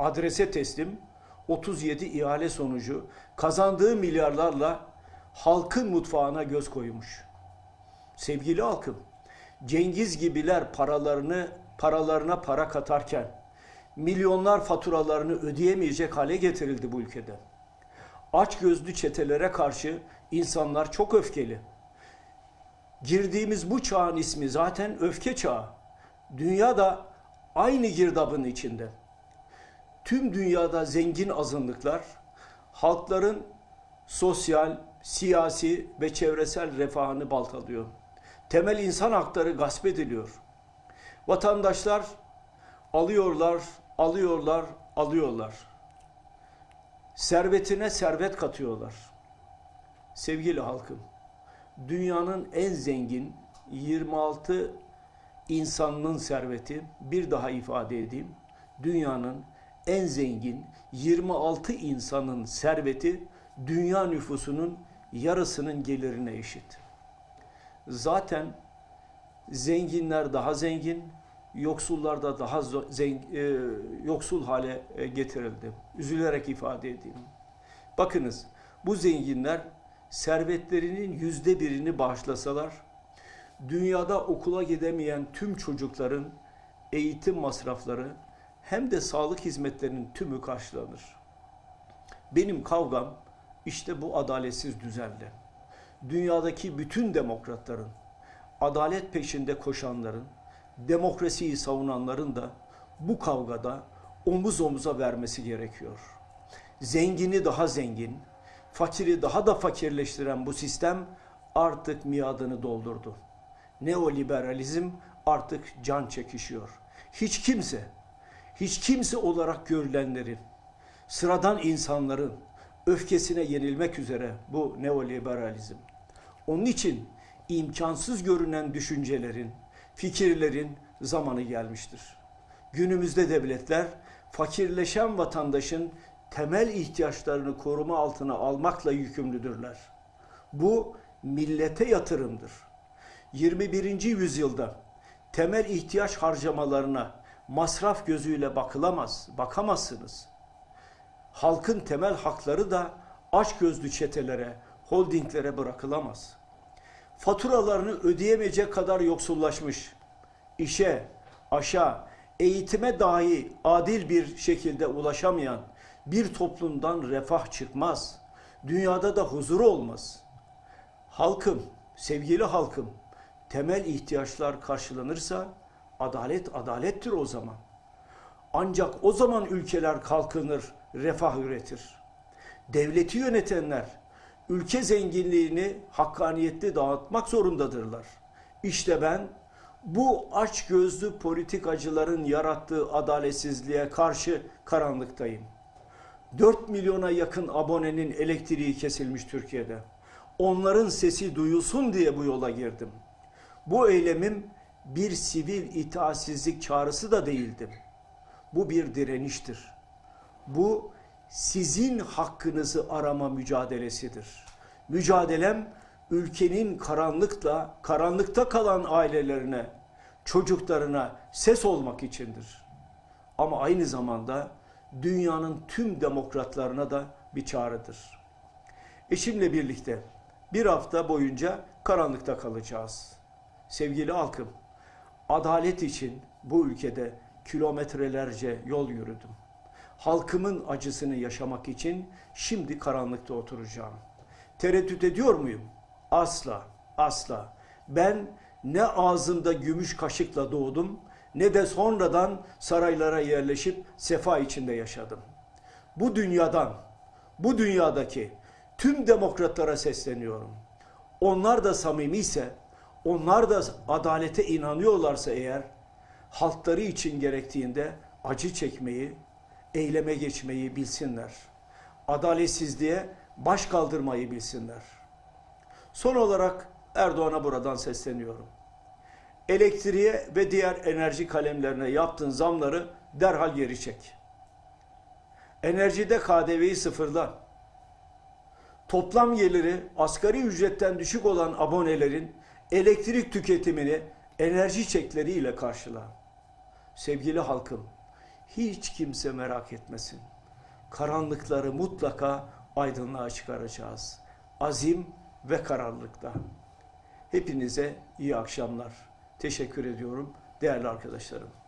adrese teslim 37 ihale sonucu kazandığı milyarlarla halkın mutfağına göz koymuş. Sevgili halkım, Cengiz gibiler paralarını paralarına para katarken milyonlar faturalarını ödeyemeyecek hale getirildi bu ülkede. Aç gözlü çetelere karşı insanlar çok öfkeli. Girdiğimiz bu çağın ismi zaten öfke çağı. Dünya da aynı girdabın içinde. Tüm dünyada zengin azınlıklar halkların sosyal, siyasi ve çevresel refahını baltalıyor. Temel insan hakları gasp ediliyor. Vatandaşlar alıyorlar, alıyorlar, alıyorlar. Servetine servet katıyorlar. Sevgili halkım, dünyanın en zengin 26 insanının serveti bir daha ifade edeyim. Dünyanın en zengin 26 insanın serveti dünya nüfusunun yarısının gelirine eşit. Zaten zenginler daha zengin, yoksullar da daha zeng- e, yoksul hale e, getirildi. Üzülerek ifade edeyim. Bakınız bu zenginler servetlerinin yüzde birini bağışlasalar, dünyada okula gidemeyen tüm çocukların eğitim masrafları hem de sağlık hizmetlerinin tümü karşılanır. Benim kavgam işte bu adaletsiz düzenle. Dünyadaki bütün demokratların, adalet peşinde koşanların, demokrasiyi savunanların da bu kavgada omuz omuza vermesi gerekiyor. Zengini daha zengin, fakiri daha da fakirleştiren bu sistem artık miadını doldurdu. Neoliberalizm artık can çekişiyor. Hiç kimse, hiç kimse olarak görülenlerin, sıradan insanların öfkesine yenilmek üzere bu neoliberalizm. Onun için imkansız görünen düşüncelerin, fikirlerin zamanı gelmiştir. Günümüzde devletler fakirleşen vatandaşın temel ihtiyaçlarını koruma altına almakla yükümlüdürler. Bu millete yatırımdır. 21. yüzyılda temel ihtiyaç harcamalarına masraf gözüyle bakılamaz, bakamazsınız. Halkın temel hakları da aç gözlü çetelere, holdinglere bırakılamaz. Faturalarını ödeyemeyecek kadar yoksullaşmış, işe, aşağı, eğitime dahi adil bir şekilde ulaşamayan bir toplumdan refah çıkmaz. Dünyada da huzur olmaz. Halkım, sevgili halkım, temel ihtiyaçlar karşılanırsa adalet adalettir o zaman. Ancak o zaman ülkeler kalkınır, refah üretir. Devleti yönetenler ülke zenginliğini hakkaniyetli dağıtmak zorundadırlar. İşte ben bu aç gözlü politikacıların yarattığı adaletsizliğe karşı karanlıktayım. 4 milyona yakın abonenin elektriği kesilmiş Türkiye'de. Onların sesi duyulsun diye bu yola girdim. Bu eylemim bir sivil itaatsizlik çağrısı da değildi. Bu bir direniştir. Bu sizin hakkınızı arama mücadelesidir. Mücadelem ülkenin karanlıkla, karanlıkta kalan ailelerine, çocuklarına ses olmak içindir. Ama aynı zamanda dünyanın tüm demokratlarına da bir çağrıdır. Eşimle birlikte bir hafta boyunca karanlıkta kalacağız. Sevgili halkım, adalet için bu ülkede kilometrelerce yol yürüdüm. Halkımın acısını yaşamak için şimdi karanlıkta oturacağım. Tereddüt ediyor muyum? Asla, asla. Ben ne ağzımda gümüş kaşıkla doğdum ne de sonradan saraylara yerleşip sefa içinde yaşadım. Bu dünyadan, bu dünyadaki tüm demokratlara sesleniyorum. Onlar da samimiyse, onlar da adalete inanıyorlarsa eğer, halkları için gerektiğinde acı çekmeyi, eyleme geçmeyi bilsinler. Adaletsizliğe baş kaldırmayı bilsinler. Son olarak Erdoğan'a buradan sesleniyorum. Elektriğe ve diğer enerji kalemlerine yaptığın zamları derhal geri çek. Enerjide KDV'yi sıfırla. Toplam geliri asgari ücretten düşük olan abonelerin elektrik tüketimini enerji çekleriyle karşıla. Sevgili halkım, hiç kimse merak etmesin. Karanlıkları mutlaka aydınlığa çıkaracağız. Azim ve kararlılıkla. Hepinize iyi akşamlar. Teşekkür ediyorum değerli arkadaşlarım.